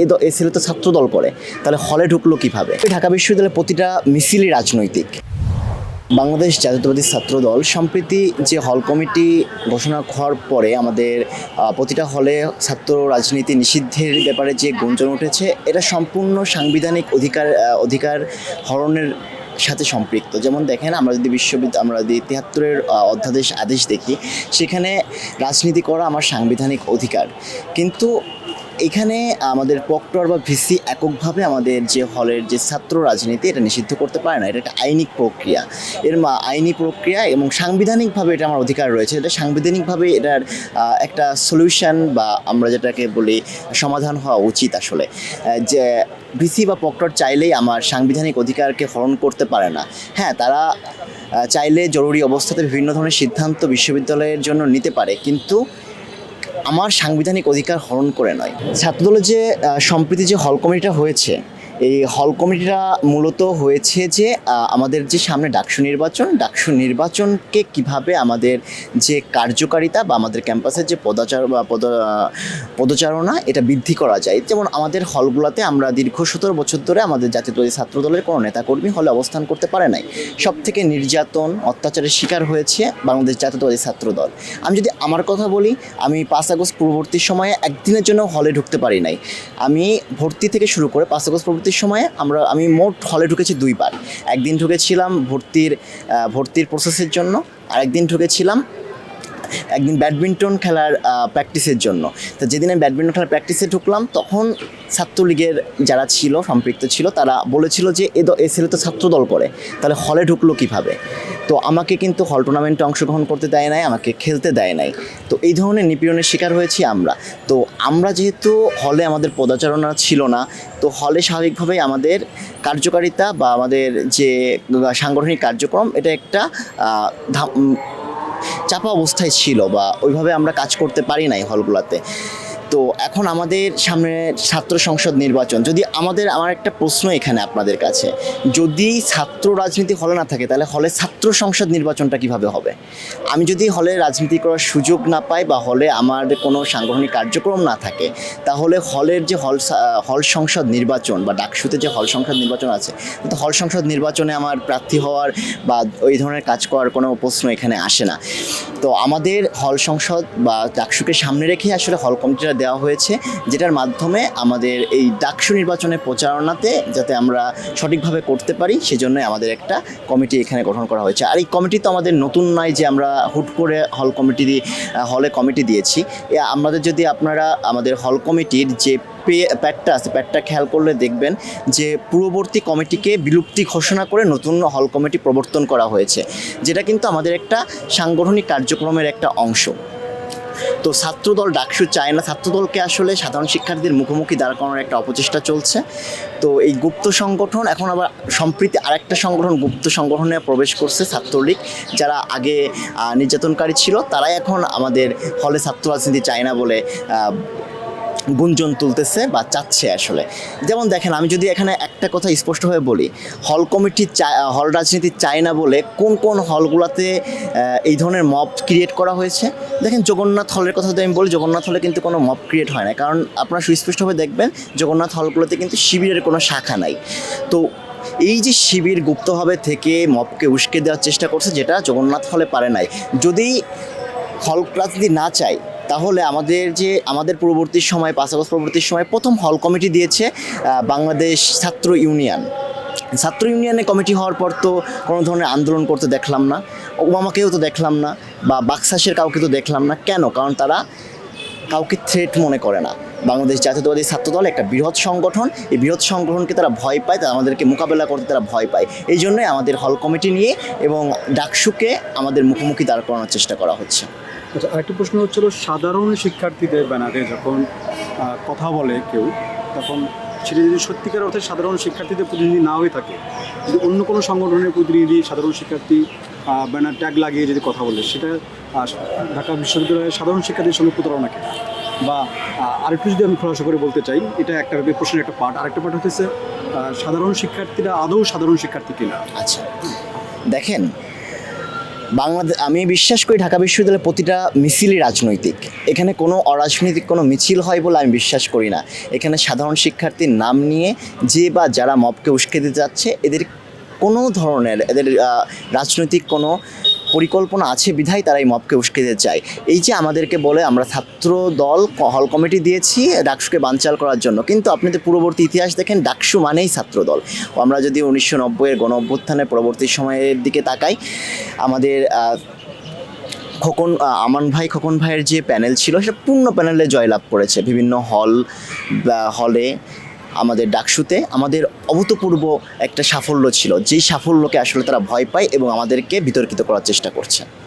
এ এ ছেলে তো ছাত্রদল করে। তাহলে হলে ঢুকলো কীভাবে? ঢাকা বিশ্ববিদ্যালয়ের প্রতিটা মিছিলই রাজনৈতিক। বাংলাদেশ জাতীয়তাবাদী ছাত্রদল সম্প্রতি যে হল কমিটি ঘোষণা হওয়ার পরে আমাদের প্রতিটা হলে ছাত্র রাজনীতি নিষিদ্ধের ব্যাপারে যে গুঞ্জন উঠেছে, এটা সম্পূর্ণ সাংবিধানিক অধিকার অধিকার হরণের সাথে সম্পৃক্ত। যেমন দেখেন, আমরা যদি বিশ্ববিদ্যালয় আমরা যদি তিয়াত্তরের অধ্যাদেশ আদেশ দেখি, সেখানে রাজনীতি করা আমার সাংবিধানিক অধিকার। কিন্তু এখানে আমাদের প্রক্টর বা ভিসি এককভাবে আমাদের যে হলের যে ছাত্র রাজনীতি, এটা নিষিদ্ধ করতে পারে না। এটা একটা আইনিক প্রক্রিয়া। এর মা, আইনি প্রক্রিয়া এবং সাংবিধানিকভাবে এটা আমার অধিকার রয়েছে। এটা সাংবিধানিকভাবে এটার একটা সলিউশন বা আমরা যেটাকে বলি সমাধান হওয়া উচিত আসলে। যে ভিসি বা প্রক্টর চাইলেই আমার সাংবিধানিক অধিকারকে হরণ করতে পারে না। হ্যাঁ তারা চাইলে জরুরি অবস্থাতে বিভিন্ন ধরনের সিদ্ধান্ত বিশ্ববিদ্যালয়ের জন্য নিতে পারে। কিন্তু আমার সাংবিধানিক অধিকার হরণ করে নয়। ছাত্রদলের যে সম্প্রীতি যে হল কমিটিটা হয়েছে এই হল কমিটিটা মূলত হয়েছে যে আমাদের যে সামনে ডাকসু নির্বাচন, ডাকসু নির্বাচনকে কীভাবে আমাদের যে কার্যকারিতা বা আমাদের ক্যাম্পাসের যে পদাচার, বা পদ, পদচারণা, এটা বৃদ্ধি করা যায়। যেমন আমাদের হলগুলোতে আমরা দীর্ঘ সতেরো বছর ধরে আমাদের জাতীয়তাবাদী ছাত্রদলের কোনো নেতাকর্মী হলে অবস্থান করতে পারে নাই। সব থেকে নির্যাতন, অত্যাচারের শিকার হয়েছে বাংলাদেশ জাতীয়তাবাদী ছাত্রদল। আমি যদি আমার কথা বলি, আমি পাঁচ আগস্ট পূর্ববর্তী সময়ে একদিনের জন্য হলে ঢুকতে পারি নাই। আমি ভর্তি থেকে শুরু করে পাঁচ আগস্ট পরবর্তী সময়ে আমরা, আমি মোট হলে ঢুকেছি দুইবার। একদিন ঢুকেছিলাম ভর্তির ভর্তির প্রসেসের জন্য, আরেকদিন ঢুকেছিলাম, একদিন ব্যাডমিন্টন খেলার প্র্যাকটিসের জন্য। তো যেদিন আমি ব্যাডমিন্টন খেলার প্র্যাকটিসে ঢুকলাম, তখন ছাত্রলীগের যারা ছিল, সম্পৃক্ত ছিল, তারা বলেছিল যে এ এ ছেলে তো ছাত্রদল করে, তাহলে হলে ঢুকলো কীভাবে? তো আমাকে কিন্তু হল টুর্নামেন্টে অংশগ্রহণ করতে দেয় নাই, আমাকে খেলতে দেয় নাই। তো এই ধরনের নিপীড়নের শিকার হয়েছি আমরা। তো আমরা যেহেতু হলে আমাদের পদাচারণা ছিল না, তো হলে স্বাভাবিকভাবেই আমাদের কার্যকারিতা বা আমাদের যে সাংগঠনিক কার্যক্রম, এটা একটা চাপা অবস্থায় ছিল বা ওইভাবে আমরা কাজ করতে পারি নাই হলগুলোতে। তো এখন আমাদের সামনে ছাত্র সংসদ নির্বাচন। যদি আমাদের, আমার একটা প্রশ্ন এখানে আপনাদের কাছে। যদি ছাত্র রাজনীতি হলে না থাকে, তাহলে হলে ছাত্র সংসদ নির্বাচনটা কীভাবে হবে? আমি যদি হলে রাজনীতি করার সুযোগ না পাই বা হলে আমার কোনো সাংগঠনিক কার্যক্রম না থাকে, তাহলে হলের যে হল হল সংসদ নির্বাচন বা ডাকসুতে যে হল সংসদ নির্বাচন আছে, তো হল সংসদ নির্বাচনে আমার প্রার্থী হওয়ার বা ওই ধরনের কাজ করার কোনো প্রশ্ন এখানে আসে না। তো আমাদের হল সংসদ বা ডাকসুকে সামনে রেখে আসলে হল কমিটিটা দেওয়া হয়েছে, যেটার মাধ্যমে আমাদের এই ডাকসু নির্বাচনের প্রচারণাতে যাতে আমরা সঠিকভাবে করতে পারি সেজন্য আমাদের একটা কমিটি এখানে গঠন করা হয়েছে। আর এই কমিটি তো আমাদের নতুন নয় যে আমরা হুট করে হল কমিটি হলে কমিটি দিয়েছি। আমাদের যদি আপনারা আমাদের হল কমিটির যে পে- প্যাডটা আছে, প্যাডটা খেয়াল করলে দেখবেন যে পূর্ববর্তী কমিটিকে বিলুপ্তি ঘোষণা করে নতুন হল কমিটি প্রবর্তন করা হয়েছে, যেটা কিন্তু আমাদের একটা সাংগঠনিক কার্যক্রমের একটা অংশ। তো ছাত্রদল, ডাকসু চায় না ছাত্রদলকে আসলে সাধারণ শিক্ষার্থীদের মুখোমুখি দাঁড় করানোর একটা অপচেষ্টা চলছে। তো এই গুপ্ত সংগঠন এখন আবার সম্প্রীতি আরেকটা সংগঠন, গুপ্ত সংগঠনে প্রবেশ করছে ছাত্রলীগ। যারা আগে নির্যাতনকারী ছিল, তারাই এখন আমাদের হলে ছাত্র রাজনীতি চায় না বলে গুঞ্জন তুলতেছে বা চাচ্ছে আসলে। যেমন দেখেন, আমি যদি এখানে একটা কথা স্পষ্টভাবে বলি, হল কমিটি চায় হল রাজনীতি চায় না বলে কোন কোন হলগুলোতে এই ধরনের মব ক্রিয়েট করা হয়েছে? দেখেন, জগন্নাথ হলের কথা যদি আমি বলি, জগন্নাথ হলে কিন্তু কোনো মব ক্রিয়েট হয় না। কারণ আপনারা সুস্পষ্টভাবে দেখবেন, জগন্নাথ হলগুলোতে কিন্তু শিবিরের কোনো শাখা নাই। তো এই যে শিবির গুপ্তভাবে থেকে মপকে উস্কে দেওয়ার চেষ্টা করছে, যেটা জগন্নাথ হলে পারে নাই। যদি হল রাজনীতি না চাই তাহলে আমাদের যে, আমাদের পূর্ববর্তী সময়, পাঁচ আগস্ট পরবর্তী সময় প্রথম হল কমিটি দিয়েছে বাংলাদেশ ছাত্র ইউনিয়ন। ছাত্র ইউনিয়নে কমিটি হওয়ার পর তো কোনো ধরনের আন্দোলন করতে দেখলাম না, ওবামাকেও তো দেখলাম না, বা বাক্সাসের কাউকে তো দেখলাম না। কেন? কারণ তারা কাউকে থ্রেট মনে করে না। বাংলাদেশ জাতীয়তাবাদী ছাত্রদল একটা বৃহৎ সংগঠন, এই বৃহৎ সংগঠনকে তারা ভয় পায় তারা আমাদেরকে মোকাবেলা করতে তারা ভয় পায়। এই জন্যই আমাদের হল কমিটি নিয়ে এবং ডাকসুকে আমাদের মুখোমুখি দাঁড় করানোর চেষ্টা করা হচ্ছে। আচ্ছা আরেকটা প্রশ্ন হচ্ছিল, সাধারণ শিক্ষার্থীদের ব্যানারে যখন কথা বলে কেউ, তখন সেটা যদি সত্যিকার অর্থে সাধারণ শিক্ষার্থীদের প্রতিনিধি না হয়ে থাকে, যদি অন্য কোনো সংগঠনের প্রতিনিধি সাধারণ শিক্ষার্থী ব্যানার ট্যাগ লাগিয়ে যদি কথা বলে, সেটা ঢাকা বিশ্ববিদ্যালয়ের সাধারণ শিক্ষার্থীর সঙ্গে প্রতারণা কেন বা আরেকটু যদি আমি খোলাসা করে বলতে চাই, এটা একটা প্রশ্নের একটা পার্ট। আরেকটা পার্ট হচ্ছে সাধারণ শিক্ষার্থীরা আদৌ সাধারণ শিক্ষার্থী কিনা? আচ্ছা দেখেন বাংলাদেশ আমি বিশ্বাস করি ঢাকা বিশ্ববিদ্যালয়ের প্রতিটা মিছিলই রাজনৈতিক। এখানে কোনো অরাজনৈতিক কোনো মিছিল হয় বলে আমি বিশ্বাস করি না। এখানে সাধারণ শিক্ষার্থীর নাম নিয়ে যে বা যারা মবকে উস্কে দিতে যাচ্ছে, এদের কোনো ধরনের, এদের রাজনৈতিক কোনো পরিকল্পনা আছে, বিধায় তারা এই মবকে উস্কে দিতে চায়। এই যে আমাদেরকে বলে, আমরা ছাত্র দল, হল কমিটি দিয়েছি ডাকসুকে বানচাল করার জন্য। কিন্তু আপনি তো পূর্ববর্তী ইতিহাস দেখেন, ডাকসু মানেই ছাত্র দল। আমরা যদি উনিশশো নব্বইয়ের গণ অভ্যুত্থানের পরবর্তী সময়ের দিকে তাকাই, আমাদের খোকন আমান ভাই, খোকন ভাইয়ের যে প্যানেল ছিল সেটা পূর্ণ প্যানেলে জয়লাভ করেছে। বিভিন্ন হল হলে আমাদের ডাকসুতে আমাদের অভূতপূর্ব একটা সাফল্য ছিল। যেই সাফল্যকে আসলে তারা ভয় পায় এবং আমাদেরকে বিতর্কিত করার চেষ্টা করছে।